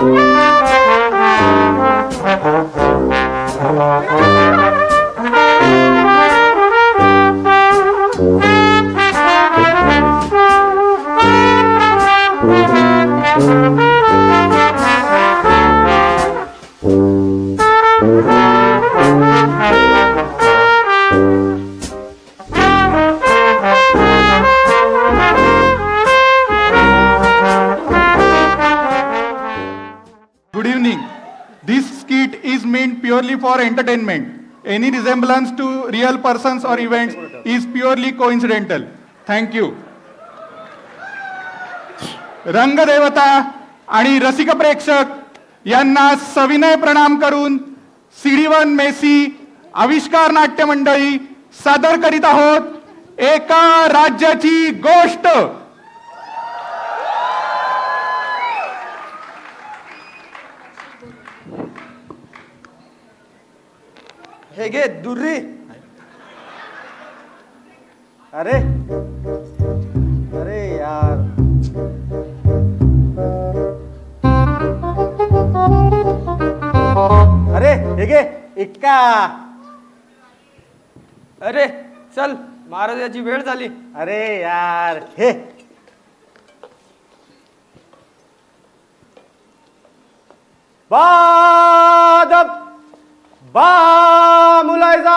Thank you. Is meant purely for entertainment. Any resemblance to real persons or events is purely coincidental. Thank you. रंगदेवता आणि रसिक प्रेक्षक यांना सविनय प्रणाम करून सिडीवन मेसी आविष्कार नाट्य मंडळी सादर करीत आहोत एका राज्याची गोष्ट हे घे दुर्री अरे अरे यार अरे हे घे इक्का अरे चल महाराजाची वेळ झाली अरे यार हे बादब बा मुलायजा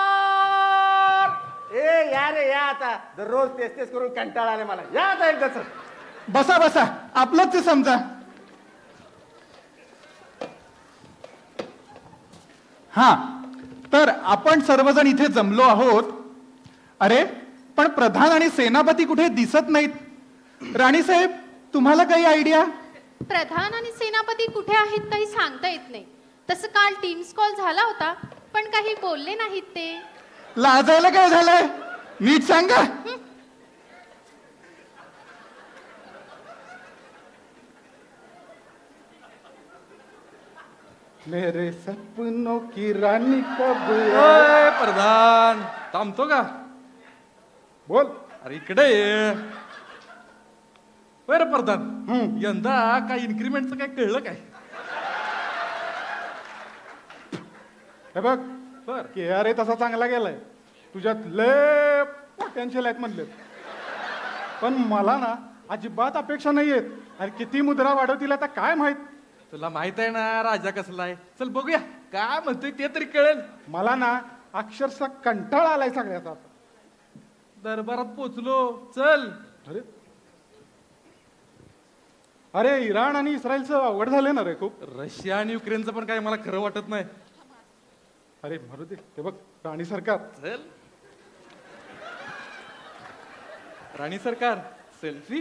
होशियार ए या रे या आता. दररोज तेच तेच करून कंटाळा आले मला. या आता एकदाच. बसा बसा. आपलंच ते समजा. हा तर आपण सर्वजण इथे जमलो आहोत. अरे पण प्रधान आणि सेनापती कुठे दिसत नाहीत? राणी साहेब तुम्हाला काही आयडिया प्रधान आणि सेनापती कुठे आहेत काही सांगता येत नाही. तसं काल टीम्स कॉल झाला होता पण काही बोलले नाहीत ते. लाजायला काय झालंय? नीट सांगा. मेरे सपनों की रानी कब प्रधान थांबतो का? बोल. अरे इकडे ये. बर प्रधान. यंदा काय इन्क्रीमेंटचं काय कळलं काय? हे बघ बर. के अरे तसा चांगला गेलाय. तुझ्यात लय पोटेन्शियल आहेत म्हणले. पण मला ना अजिबात अपेक्षा नाही आहेत अरे किती मुद्रा वाढवतील आता काय माहीत? तुला माहीत आहे ना राजा कसला आहे? चल बघूया. काय म्हणतोय ते तरी कळेल. मला ना अक्षरशः कंटाळा आलाय सगळ्याचा दरबारात पोचलो. चल. अरे. अरे इराण आणि इस्रायलचं अवघड झालं ना रे खूप. रशिया आणि युक्रेनचं पण काय मला खरं वाटत नाही. अरे मरू दे. ते बघ राणी सरकार. चल. राणी सरकार सेल्फी.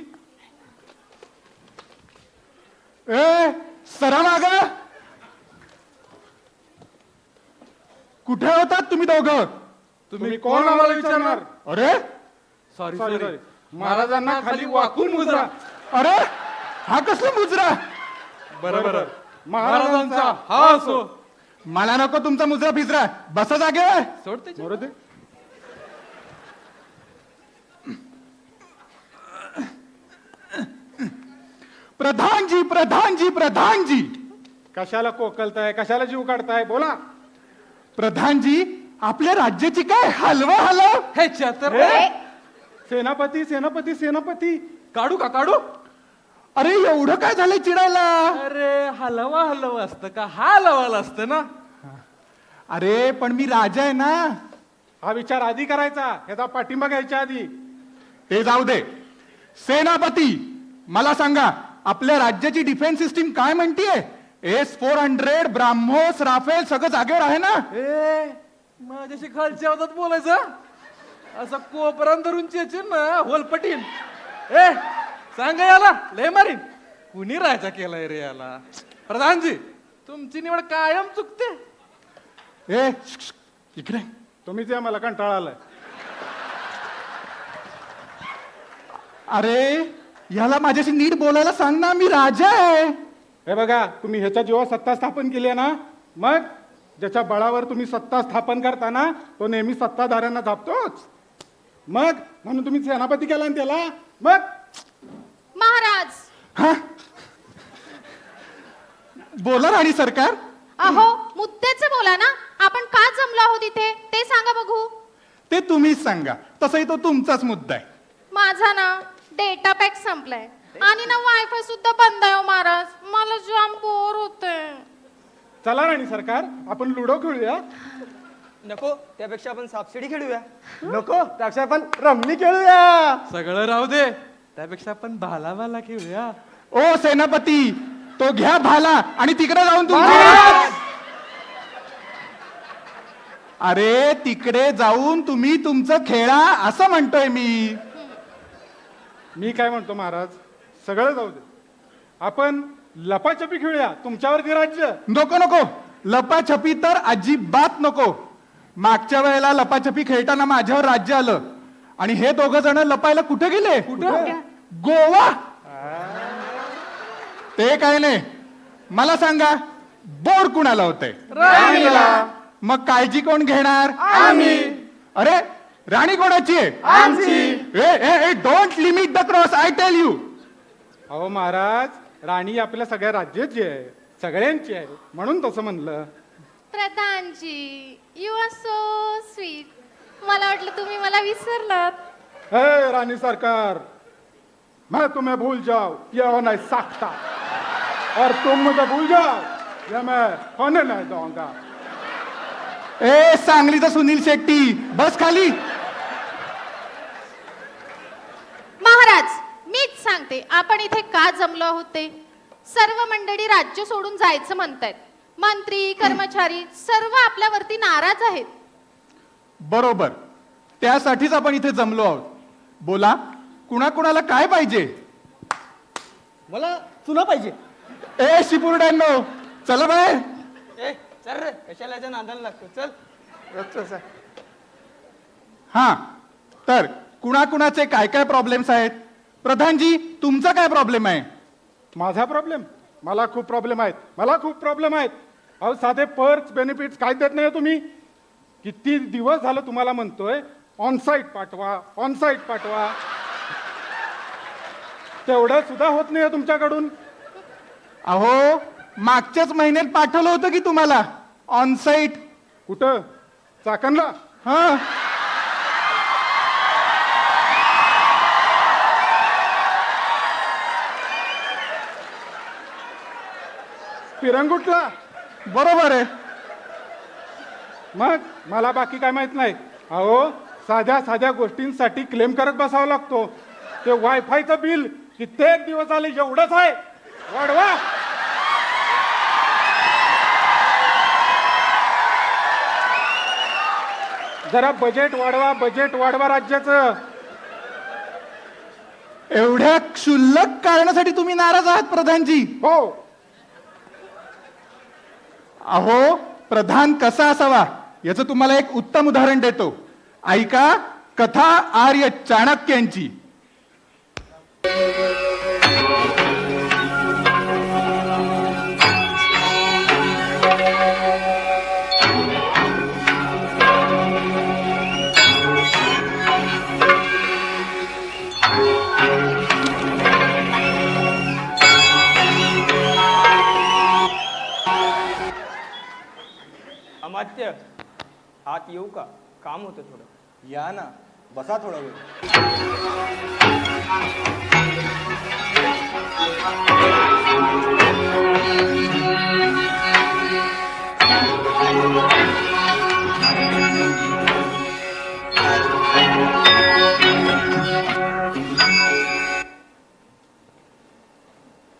ए सरा माग. कुठे होतात तुम्ही दोघं? तुम्ही कोण आम्हाला विचारणार? अरे? Sorry sorry. महाराजांना खाली वाकून मुजरा. अरे? हा कसला मुजरा? बरं बरं महाराजांचा हा असो. मला नको तुमचा मुजरा फिजरा बसा जागेवर सोड त्याची मरू दे. प्रधानजी प्रधानजी प्रधानजी. कशाला कोकलताय? कशाला जीव काढताय? बोला. प्रधानजी आपल्या राज्याची काय हलवा हलव? ह्याच्या तर सेनापती सेनापती सेनापती. काढू का काढू? अरे एवढं काय झालंय चिडायला? अरे हलवा हलवा असतं का? हा हलवाला असतं ना? अरे पण मी राजा आहे ना. हा विचार आधी करायचा. ह्याचा पाठिंबा घ्यायच्या आधी. ते जाऊ दे. सेनापती मला सांगा आपल्या राज्याची डिफेन्स सिस्टीम काय म्हणतीये? S four hundred BrahMos Rafale सगळं जागेवर आहे ना? ए. माझ्याशी खालच्या आवाजात बोलायचं? असा कोपरान धरून चेचीन ना होलपटीन. ए सांगा याला लय मारीन. कुणी राजा केलाय रे याला? प्रधानजी तुमची निवड कायम चुकते. ए इकडे. तुम्हीच या मला कंटाळा आलाय. अरे याला माझ्याशी नीट बोलायला सांग ना मी राजा आहे. हे बघा तुम्ही ह्याच्या जेव्हा सत्ता स्थापन केली आहे ना मग ज्याच्या बळावर तुम्ही सत्ता स्थापन करताना तो नेहमी सत्ताधाऱ्यांना झापतोच. मग म्हणून तुम्ही सेनापती केला त्याला मग? महाराज! हा? बोला राणी सरकार. अहो मुद्द्याचे बोला ना. आपण का जमलो आहोत इथे? ते सांगा बघू. ते तुम्हीच सांगा. तसंही तो तुमचाच मुद्दा आहे. माझा ना डेटा पॅक संपलाय. आणि ना वायफाय सुद्धा बंद आहे हो महाराज. मला जाम बोर होते चला राणी सरकार आपण लुडो खेळूया. नको त्यापेक्षा आपण सापशिडी खेळूया. नको त्यापेक्षा आपण रमणी खेळूया. सगळं राहू दे. त्यापेक्षा आपण भाला भाला खेळूया. ओ सेनापती तो घ्या भाला आणि तिकडे जाऊन तुम्ही अरे तिकडे जाऊन तुम्ही तुमचं खेळा असं म्हणतोय मी. मी काय म्हणतो महाराज? सगळं जाऊ दे. आपण लपाछपी खेळूया. तुमच्यावरती राज्य? नको नको. लपाछपी तर अजिबात नको. मागच्या वेळेला लपाछपी खेळताना माझ्यावर राज्य आलं. आणि हे दोघ जण लपायला कुठे गेले? कुठं? गोवा. ते काय नाही. मला सांगा बोर कुणाला होतंय मग काळजी कोण घेणार? आम्ही. अरे राणी कोणाची आहे? Don't limit the cross I tell you अहो महाराज राणी आपल्या सगळ्या राज्याची आहे सगळ्यांची आहे म्हणून तसं म्हणलं. Pradhanji you are so sweet मला वाटलं तुम्ही मला विसरलात. हे रानी सरकार मैं तुम्हें भूल जाओ ये हो नहीं सकता और तुम मुझे भूल जाओ ये मैं होने नहीं दूंगा. ए सांगलीचा सुनील शेट्टी बस खाली महाराज मीच सांगते आपण इथे का जमलो आहोत ते? सर्व मंडळी राज्य सोडून जायचं म्हणतायत. मंत्री कर्मचारी सर्व आपल्यावरती नाराज आहेत. बरोबर. त्यासाठीच आपण इथे जमलो आहोत. बोला कुणाकुणाला काय पाहिजे? मला चुना पाहिजे. ए शिपुर्ड्यांनो चला बाहेर. ए चल रे कशाला याच्या नादाला लागतो? चल. रोजचं हा तर कुणाकुणाचे काय काय प्रॉब्लेम्स आहेत? प्रधानजी तुमचा काय प्रॉब्लेम आहे? माझा प्रॉब्लेम मला खूप प्रॉब्लेम आहेत. मला खूप प्रॉब्लेम आहेत. अहो साधे पर्स बेनिफिट्स काय देत नाही तुम्ही. किती दिवस झालं तुम्हाला म्हणतोय ऑनसाईट पाठवा ऑनसाईट पाठवा. तेवढं सुद्धा होत नाही तुमच्याकडून. अहो मागच्याच महिन्यात पाठवलं होतं की तुम्हाला? ऑनसाईट कुठं? चाकणला? हा. पिरंगुटला बरोबर आहे. मग मला बाकी काय माहीत नाही. अहो साध्या साध्या गोष्टींसाठी क्लेम करत बसावा लागतो. ते वायफायचं बिल कित्येक दिवस आले एवढंच आहे. वाढवा. जरा बजेट वाढवा बजेट वाढवा राज्याचं. एवढ्या क्षुल्लक कारणासाठी तुम्ही नाराज आहात प्रधानजी. हो. अहो प्रधान कसा असावा? याचं तुम्हाला एक उत्तम उदाहरण देतो. ऐका कथा आर्य चाणक्यांची अमात्य आत येऊ का? काम होतं थोडं. या ना. बसा थोडा वेळ.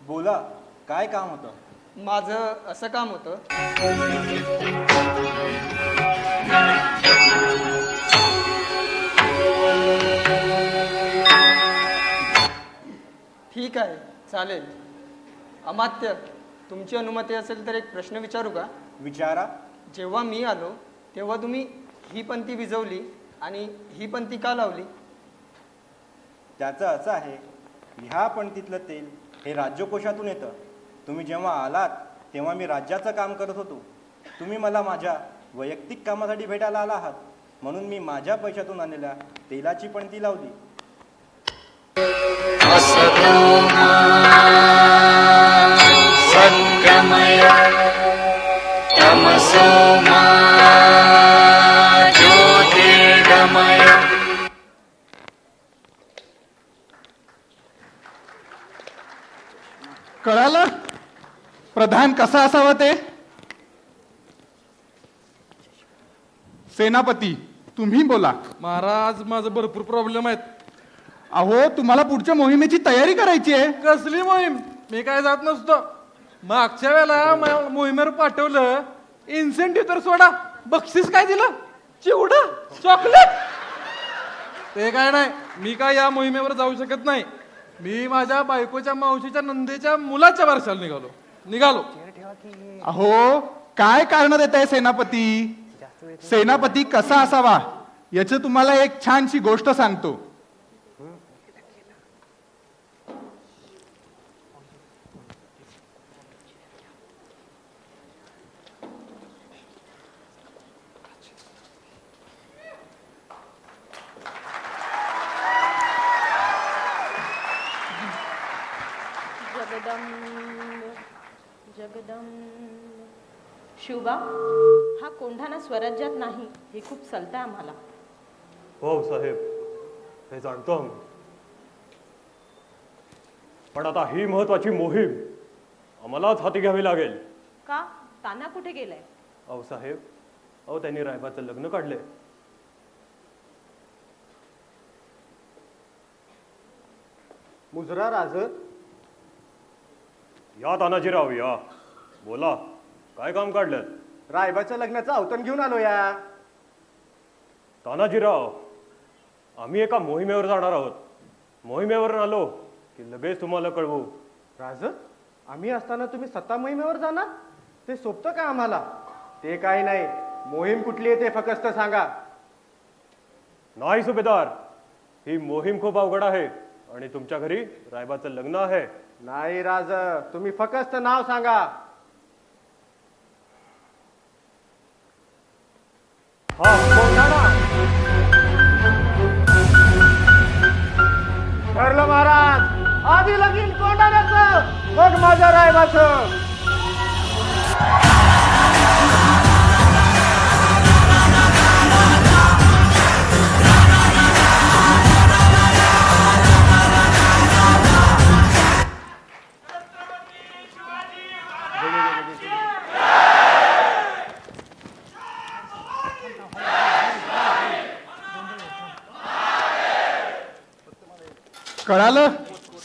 बोला काय काम होतं? माझं असं काम होतं. ठीक आहे चालेल. अमात्य तुमची अनुमती असेल तर एक प्रश्न विचारू का? विचारा. जेव्हा मी आलो तेव्हा तुम्ही ही पंथी विजवली आणि ही पंथी का लावली? त्याचं असं आहे ह्या पंक्तीतलं तेल हे राज्यकोशातून येतं. तुम्ही जेव्हा आलात तेव्हा मी राज्याचं काम करत होतो. तुम्ही मला माझ्या वैयक्तिक कामासाठी भेटायला आला आहात. म्हणून मी माझ्या पैशातून आणलेल्या तेलाची पणती लावली. कळालं? प्रधान कसा असावा ते? सेनापती तुम्ही बोला. महाराज माझं भरपूर प्रॉब्लेम आहेत. अहो तुम्हाला पुढच्या मोहिमेची तयारी करायची आहे. कसली मोहीम? मी काय जात नसतो. मागच्या वेळेला म- मोहिमेवर पाठवलं. इन्सेंटिव्ह तर सोडा. बक्षीस काय दिलं? चिवड? चॉकलेट ते काय नाही. मी काय या मोहिमेवर जाऊ शकत नाही. मी माझ्या बायकोच्या मावशीच्या नंदेच्या मुलाच्या वर्षाला निघालो. निघालो. अहो काय कारण देत आहे सेनापती? सेनापती कसा असावा? याच तुम्हाला एक छानशी गोष्ट सांगतो. शुभा हा कोंढाणा स्वराज्यात नाही हे खूप चलतंय आम्हाला. हो साहेब. हे जाणतो आम्ही. पण आता ही महत्वाची मोहीम आम्हालाच हाती घ्यावी लागेल. का? ताना कुठे गेलाय? अहो साहेब. अहो त्यांनी रायबाचं लग्न काढले मुजरा राज या तानाजीराव या. बोला. काय काम काढलं रायबाच्या लग्नाचं अवतण घेऊन आलो या. तानाजीराव आम्ही एका मोहिमेवर जाणार आहोत. मोहिमेवर आलो की लगेच तुम्हाला कळवू. राज आम्ही असताना तुम्ही सत्ता मोहिमेवर जाणार? ते सोपतं का आम्हाला? ते काही नाही. मोहीम कुठली आहे ते फक्त सांगा. नाही सुभेदार. ही मोहीम खूप अवघड आहे आणि तुमच्या घरी रायबाचं लग्न आहे. नाही राज. तुम्ही फक्त नाव सांगा. हा कोंढाणा ठरलं महाराज आधी लगीन कोंडाण्याचं मग माझ्या रायबाचं. कळालं?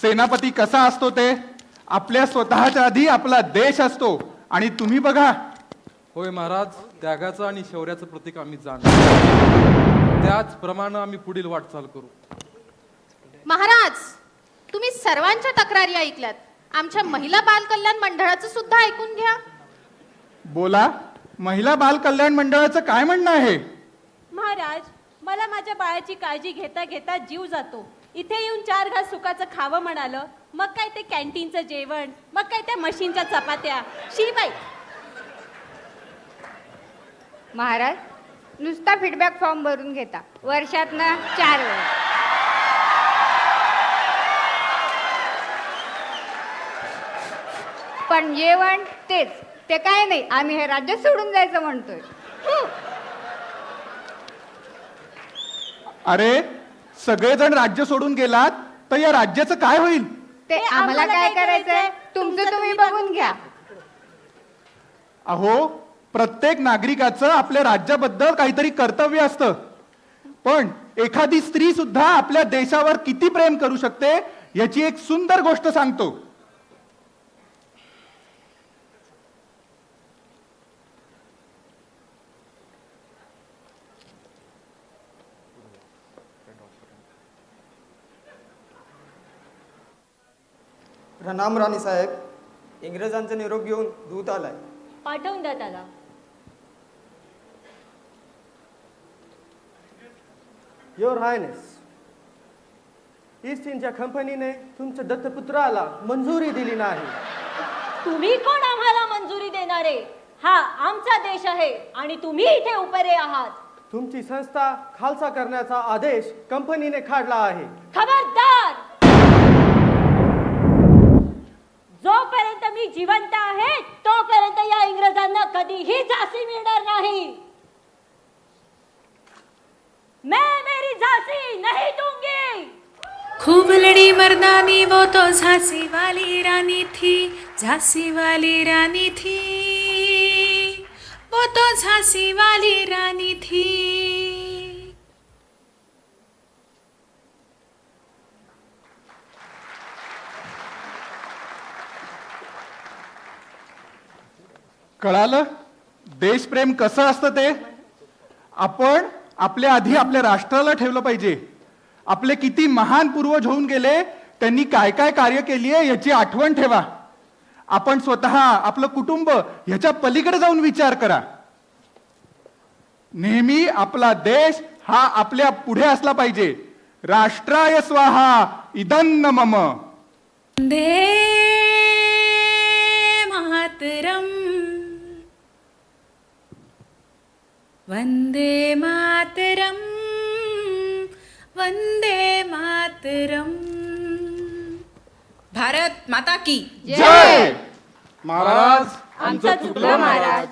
सेनापती कसा असतो ते? आपल्या स्वतःच्या आधी आपला देश असतो. आणि तुम्ही बघा. होय महाराज त्यागाचं आणि शौर्याचं प्रतीक आम्ही जाणतो. त्याचप्रमाणे आम्ही पुढील वाटचाल करू. महाराज तुम्ही सर्वांच्या तक्रारी ऐकल्यात. आमच्या महिला बाल कल्याण मंडळाचं सुद्धा ऐकून घ्या. बोला. महिला बाल कल्याण मंडळाचं काय म्हणणं आहे? महाराज मला माझ्या बाळाची काळजी घेता घेता जीव जातो. इथे येऊन चार घास सुखाचं खावं म्हणालं मग काय ते कॅन्टीनचं जेवण मग काय त्या मशीनच्या चपात्या? शी बाई. महाराज नुसता फीडबॅक फॉर्म भरून घेता. वर्षातनं चार वेळा. पण जेवण तेच. ते काय नाही आम्ही हे राज्य सोडून जायचं म्हणतोय. अरे सगळेजण राज्य सोडून गेलात तर या राज्याचं काय होईल? ते आम्हाला काय करायचंय? तुमचं तुम्ही बघून घ्या. अहो प्रत्येक नागरिकाचं आपल्या राज्याबद्दल काहीतरी कर्तव्य असतं. पण एखादी स्त्री सुद्धा आपल्या देशावर किती प्रेम करू शकते याची एक सुंदर गोष्ट सांगतो. प्रणाम राणी साहेब इंग्रजांचा निरोप घेऊन दूत आलाय. पाठवून द्या त्याला. युअर हायनेस ईस्ट इंडिया कंपनीने तुमच्या दत्तपुत्राला मंजुरी दिली नाही. तुम्ही कोण आम्हाला मंजुरी देणारे? हा आमचा देश आहे आणि तुम्ही इथे उपरे आहात. तुमची संस्था खालसा करण्याचा आदेश कंपनीने काढला आहे. खबरदार! जोपर्यंत मी जिवंत आहे तोपर्यंत या इंग्रजांना कधीही झाशी मिळणार नाही. मैं मेरी झाशी नहीं दूंगी. खूब लड़ी मर्दानी वो तो झांसी वाली रानी थी झांसी वाली रानी थी वो तो झांसी वाली रानी थी. कळालं? देशप्रेम कसं असतं ते? आपण आपल्या आधी आपल्या राष्ट्राला ठेवलं पाहिजे. आपले किती महान पूर्वज होऊन गेले त्यांनी काय काय कार्य केली आहे याची आठवण ठेवा. आपण स्वतः आपलं कुटुंब ह्याच्या पलीकडे जाऊन विचार करा. नेहमी आपला देश हा आपल्या पुढे असला पाहिजे. राष्ट्राय स्वाहा इदन्न मम वन्दे मातरम. वन्दे मातरम् वन्दे मातरम् भारत माता की जय महाराज आमचं चुकलं महाराज.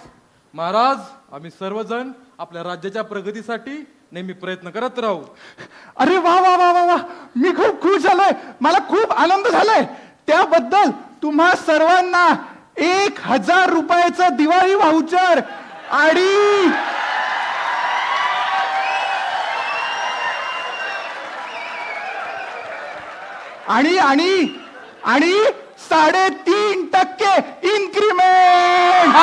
महाराज. आम्ही सर्वजण आपल्या राज्याच्या प्रगतीसाठी नेहमी प्रयत्न करत राहू. अरे वा वा वा वा वा. मी खूप खुश झालोय. मला खूप आनंद झालाय. त्याबद्दल तुम्हा सर्वांना एक हजार रुपयाचं दिवाळी व्हाउचर आणि आणि आणि आणि साडेतीन टक्के इन्क्रीमेंट